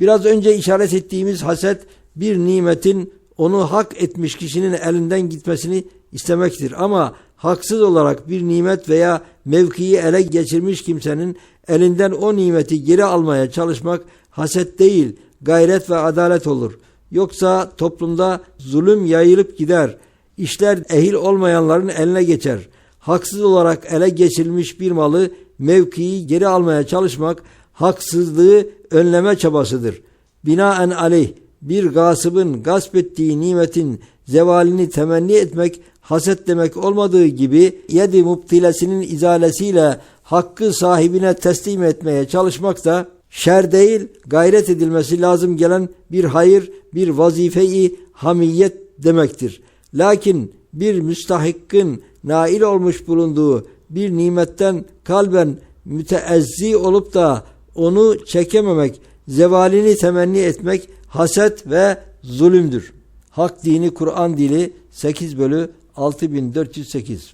Biraz önce işaret ettiğimiz haset bir nimetin onu hak etmiş kişinin elinden gitmesini istemektir. Ama haksız olarak bir nimet veya mevkiyi ele geçirmiş kimsenin elinden o nimeti geri almaya çalışmak haset değil, gayret ve adalet olur. Yoksa toplumda zulüm yayılıp gider. İşler ehil olmayanların eline geçer. Haksız olarak ele geçirilmiş bir malı, mevkiyi geri almaya çalışmak haksızlığı önleme çabasıdır. Binaen aleyh bir gasıbın gasp ettiği nimetin zevalini temenni etmek haset demek olmadığı gibi yedi mubtilesinin izalesiyle hakkı sahibine teslim etmeye çalışmak da şer değil gayret edilmesi lazım gelen bir hayır, bir vazifeyi hamiyet demektir. Lakin bir müstahikkın nail olmuş bulunduğu bir nimetten kalben müteezzi olup da onu çekememek, zevalini temenni etmek haset ve zulümdür. Hak dini Kur'an dili 8 bölü 6408.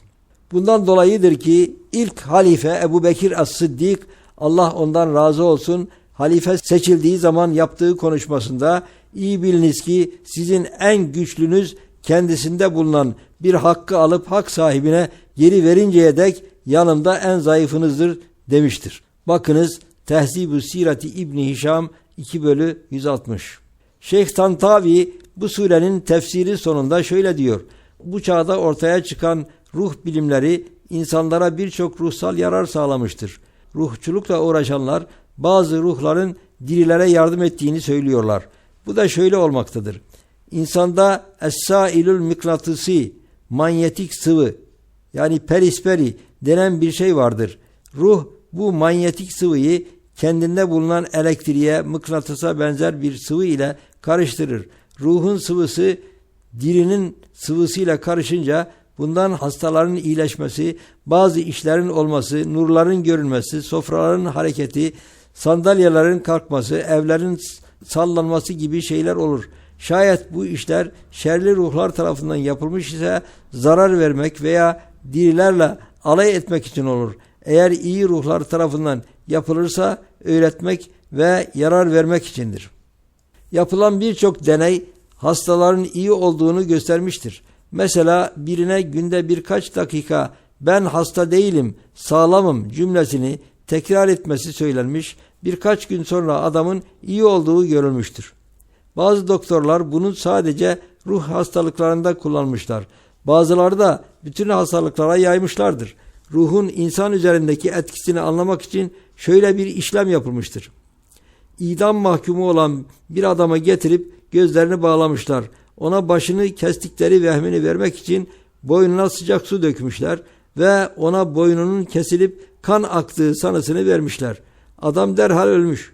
Bundan dolayıdır ki ilk halife Ebu Bekir As-Sıddik Allah ondan razı olsun halife seçildiği zaman yaptığı konuşmasında iyi biliniz ki sizin en güçlünüz kendisinde bulunan bir hakkı alıp hak sahibine geri verinceye dek yanımda en zayıfınızdır demiştir. Bakınız Tehzib-ü Sirati İbni Hişam 2 bölü 160. Şeyh Tantavi bu surenin tefsiri sonunda şöyle diyor. Bu çağda ortaya çıkan ruh bilimleri insanlara birçok ruhsal yarar sağlamıştır. Ruhçulukla uğraşanlar bazı ruhların dirilere yardım ettiğini söylüyorlar. Bu da şöyle olmaktadır. İnsanda es-sailül mıknatısı, manyetik sıvı yani perisperi denen bir şey vardır. Ruh bu manyetik sıvıyı kendinde bulunan elektriğe, mıknatısa benzer bir sıvı ile karıştırır. Ruhun sıvısı dirinin sıvısıyla karışınca bundan hastaların iyileşmesi, bazı işlerin olması, nurların görünmesi, sofraların hareketi, sandalyelerin kalkması, evlerin sallanması gibi şeyler olur. Şayet bu işler şerli ruhlar tarafından yapılmış ise zarar vermek veya dirilerle alay etmek için olur. Eğer iyi ruhlar tarafından yapılırsa öğretmek ve yarar vermek içindir. Yapılan birçok deney hastaların iyi olduğunu göstermiştir. Mesela birine günde birkaç dakika ben hasta değilim, sağlamım cümlesini tekrar etmesi söylenmiş, birkaç gün sonra adamın iyi olduğu görülmüştür. Bazı doktorlar bunu sadece ruh hastalıklarında kullanmışlar. Bazıları da bütün hastalıklara yaymışlardır. Ruhun insan üzerindeki etkisini anlamak için şöyle bir işlem yapılmıştır. İdam mahkumu olan bir adama getirip gözlerini bağlamışlar. Ona başını kestikleri vehmini vermek için boynuna sıcak su dökmüşler ve ona boynunun kesilip kan aktığı sanısını vermişler. Adam derhal ölmüş.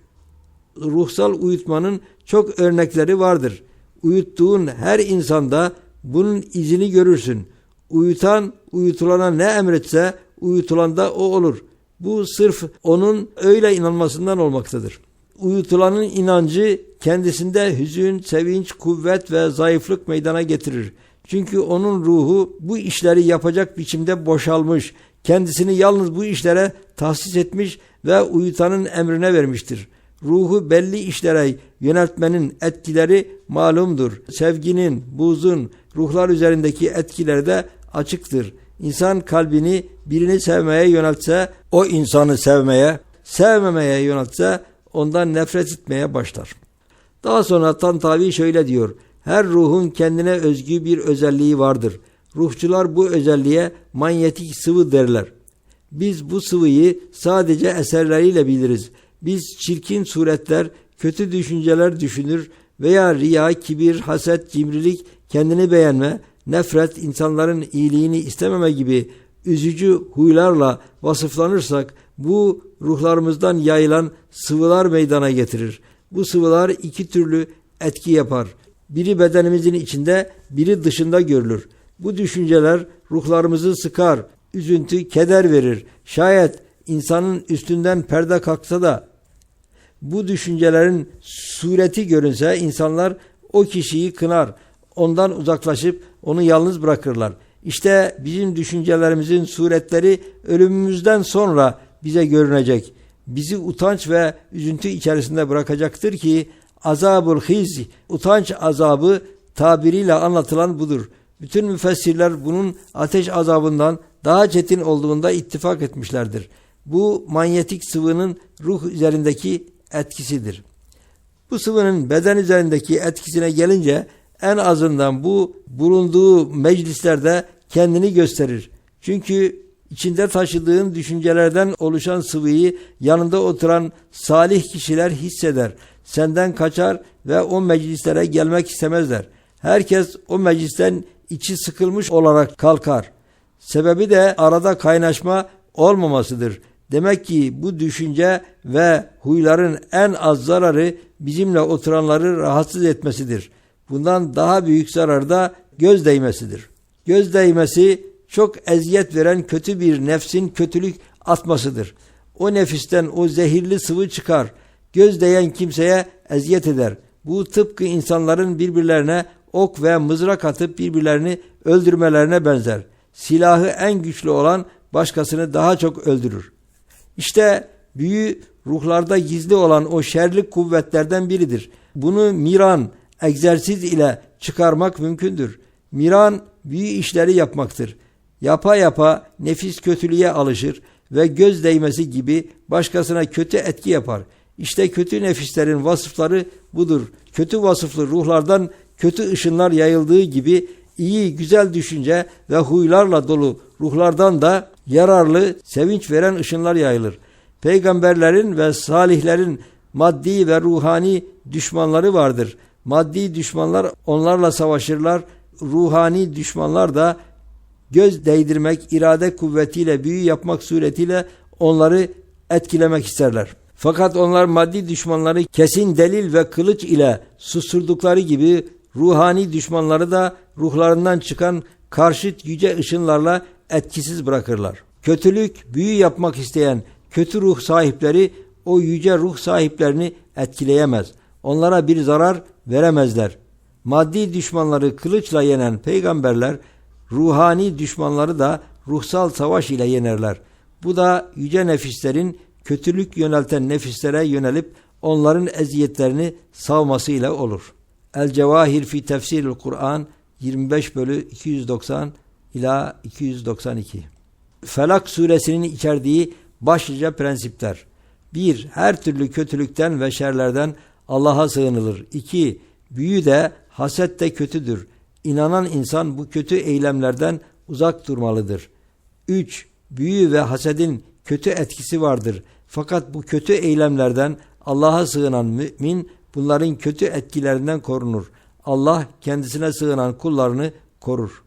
Ruhsal uyutmanın çok örnekleri vardır. Uyuttuğun her insanda bunun izini görürsün. Uyutan uyutulana ne emretse uyutulanda o olur. Bu sırf onun öyle inanmasından olmaktadır. Uyutulanın inancı kendisinde hüzün, sevinç, kuvvet ve zayıflık meydana getirir. Çünkü onun ruhu bu işleri yapacak biçimde boşalmış, kendisini yalnız bu işlere tahsis etmiş ve uyutanın emrine vermiştir. Ruhu belli işlere yöneltmenin etkileri malumdur. Sevginin, buzun, ruhlar üzerindeki etkileri de açıktır. İnsan kalbini birini sevmeye yöneltse, o insanı sevmeye, sevmemeye yöneltse ondan nefret etmeye başlar. Daha sonra Tantavi şöyle diyor. Her ruhun kendine özgü bir özelliği vardır. Ruhçular bu özelliğe manyetik sıvı derler. Biz bu sıvıyı sadece eserleriyle biliriz. Biz çirkin suretler, kötü düşünceler düşünür veya riya, kibir, haset, cimrilik, kendini beğenme, nefret, insanların iyiliğini istememe gibi üzücü huylarla vasıflanırsak bu ruhlarımızdan yayılan sıvılar meydana getirir. Bu sıvılar iki türlü etki yapar. Biri bedenimizin içinde, biri dışında görülür. Bu düşünceler ruhlarımızı sıkar, üzüntü, keder verir. Şayet insanın üstünden perde kalksa da bu düşüncelerin sureti görünse insanlar o kişiyi kınar, ondan uzaklaşıp onu yalnız bırakırlar. İşte bizim düşüncelerimizin suretleri ölümümüzden sonra bize görünecek. Bizi utanç ve üzüntü içerisinde bırakacaktır ki azabul hiz, utanç azabı tabiriyle anlatılan budur. Bütün müfessirler bunun ateş azabından daha çetin olduğunda ittifak etmişlerdir. Bu manyetik sıvının ruh üzerindeki etkisidir. Bu sıvının beden üzerindeki etkisine gelince en azından bu bulunduğu meclislerde kendini gösterir. Çünkü içinde taşıdığın düşüncelerden oluşan sıvıyı yanında oturan salih kişiler hisseder. Senden kaçar ve o meclislere gelmek istemezler. Herkes o meclisten içi sıkılmış olarak kalkar. Sebebi de arada kaynaşma olmamasıdır. Demek ki bu düşünce ve huyların en az zararı bizimle oturanları rahatsız etmesidir. Bundan daha büyük zarar da göz değmesidir. Göz değmesi çok eziyet veren kötü bir nefsin kötülük atmasıdır. O nefisten o zehirli sıvı çıkar. Göz değen kimseye eziyet eder. Bu tıpkı insanların birbirlerine ok ve mızrak atıp birbirlerini öldürmelerine benzer. Silahı en güçlü olan başkasını daha çok öldürür. İşte büyü ruhlarda gizli olan o şerlik kuvvetlerden biridir. Bunu miran, egzersiz ile çıkarmak mümkündür. Miran büyü işleri yapmaktır. Yapa yapa nefis kötülüğe alışır ve göz değmesi gibi başkasına kötü etki yapar. İşte kötü nefislerin vasıfları budur. Kötü vasıflı ruhlardan kötü ışınlar yayıldığı gibi iyi, güzel düşünce ve huylarla dolu ruhlardan da yararlı, sevinç veren ışınlar yayılır. Peygamberlerin ve salihlerin maddi ve ruhani düşmanları vardır. Maddi düşmanlar onlarla savaşırlar. Ruhani düşmanlar da göz değdirmek, irade kuvvetiyle büyü yapmak suretiyle onları etkilemek isterler. Fakat onlar maddi düşmanları kesin delil ve kılıç ile susturdukları gibi ruhani düşmanları da ruhlarından çıkan karşıt yüce ışınlarla etkisiz bırakırlar. Kötülük, büyü yapmak isteyen kötü ruh sahipleri o yüce ruh sahiplerini etkileyemez. Onlara bir zarar veremezler. Maddi düşmanları kılıçla yenen peygamberler ruhani düşmanları da ruhsal savaş ile yenerler. Bu da yüce nefislerin kötülük yönelten nefislere yönelip onların eziyetlerini savmasıyla olur. El Cevahir fi Tefsiril Kur'an 25 bölü 290 ila 292. Felak suresinin içerdiği başlıca prensipler. 1. Her türlü kötülükten ve şerlerden Allah'a sığınılır. 2. Büyü de haset de kötüdür. İnanan insan bu kötü eylemlerden uzak durmalıdır. 3. Büyü ve hasedin kötü etkisi vardır. Fakat bu kötü eylemlerden Allah'a sığınan mümin bunların kötü etkilerinden korunur. Allah kendisine sığınan kullarını korur.